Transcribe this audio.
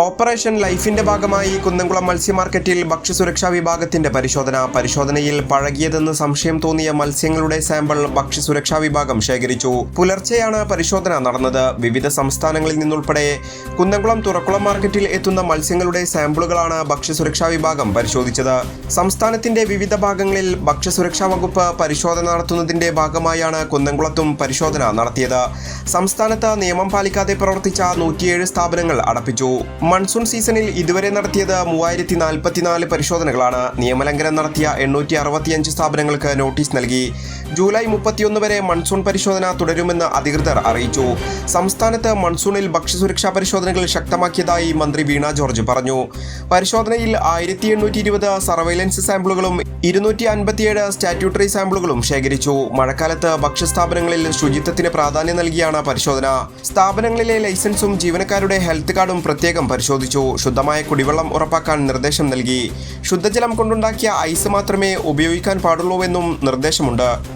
Operation ലൈഫിന്റെ ഭാഗമായി കുന്നംകുളം മത്സ്യ മാർക്കറ്റിൽ ഭക്ഷ്യസുരക്ഷാ വിഭാഗത്തിന്റെ പരിശോധന. പരിശോധനയിൽ പഴകിയതെന്ന് സംശയം തോന്നിയ മത്സ്യങ്ങളുടെ സാമ്പിൾ ഭക്ഷ്യസുരക്ഷാ വിഭാഗം ശേഖരിച്ചു. പുലർച്ചെയാണ് പരിശോധന നടന്നത്. വിവിധ സംസ്ഥാനങ്ങളിൽ നിന്നുൾപ്പെടെ കുന്നംകുളം തുറക്കുളം മാർക്കറ്റിൽ എത്തുന്ന മത്സ്യങ്ങളുടെ സാമ്പിളുകളാണ് ഭക്ഷ്യസുരക്ഷാ വിഭാഗം പരിശോധിച്ചത്. സംസ്ഥാനത്തിന്റെ വിവിധ ഭാഗങ്ങളിൽ ഭക്ഷ്യസുരക്ഷാ വകുപ്പ് പരിശോധന നടത്തുന്നതിന്റെ ഭാഗമായാണ് കുന്നംകുളത്തും പരിശോധന നടത്തിയത്. സംസ്ഥാനത്ത് നിയമം പാലിക്കാതെ പ്രവർത്തിച്ച നൂറ്റിയേഴ് സ്ഥാപനങ്ങൾ അടപ്പിച്ചു. മൺസൂൺ സീസണിൽ ഇതുവരെ നടത്തിയത് മൂവായിരത്തി നാൽപ്പത്തിനാല് പരിശോധനകളാണ്. നിയമലംഘനം നടത്തിയ എണ്ണൂറ്റി അറുപത്തിയഞ്ച് സ്ഥാപനങ്ങൾക്ക് നോട്ടീസ് നൽകി. ജൂലൈ മുപ്പത്തിയൊന്ന് വരെ മൺസൂൺ പരിശോധന തുടരുമെന്ന് അധികൃതർ അറിയിച്ചു. സംസ്ഥാനത്ത് മൺസൂണിൽ ഭക്ഷ്യസുരക്ഷാ പരിശോധനകൾ ശക്തമാക്കിയതായി മന്ത്രി വീണ ജോർജ് പറഞ്ഞു. പരിശോധനയിൽ ആയിരത്തി എണ്ണൂറ്റി ഇരുപത് സർവൈലൻസ് സാമ്പിളുകളും ഇരുന്നൂറ്റി അൻപത്തിയേഴ് സ്റ്റാറ്റ്യൂട്ടറി സാമ്പിളുകളും ശേഖരിച്ചു. മഴക്കാലത്ത് ഭക്ഷ്യസ്ഥാപനങ്ങളിൽ ശുചിത്വത്തിന് പ്രാധാന്യം നൽകിയാണ് പരിശോധന. സ്ഥാപനങ്ങളിലെ ലൈസൻസും ജീവനക്കാരുടെ ഹെൽത്ത് കാർഡും പ്രത്യേകം പരിശോധിച്ചു. ശുദ്ധമായ കുടിവെള്ളം ഉറപ്പാക്കാൻ നിർദ്ദേശം നൽകി. ശുദ്ധജലം കൊണ്ടുണ്ടാക്കിയ ഐസ് മാത്രമേ ഉപയോഗിക്കാൻ പാടുള്ളൂവെന്നും നിർദ്ദേശമുണ്ട്.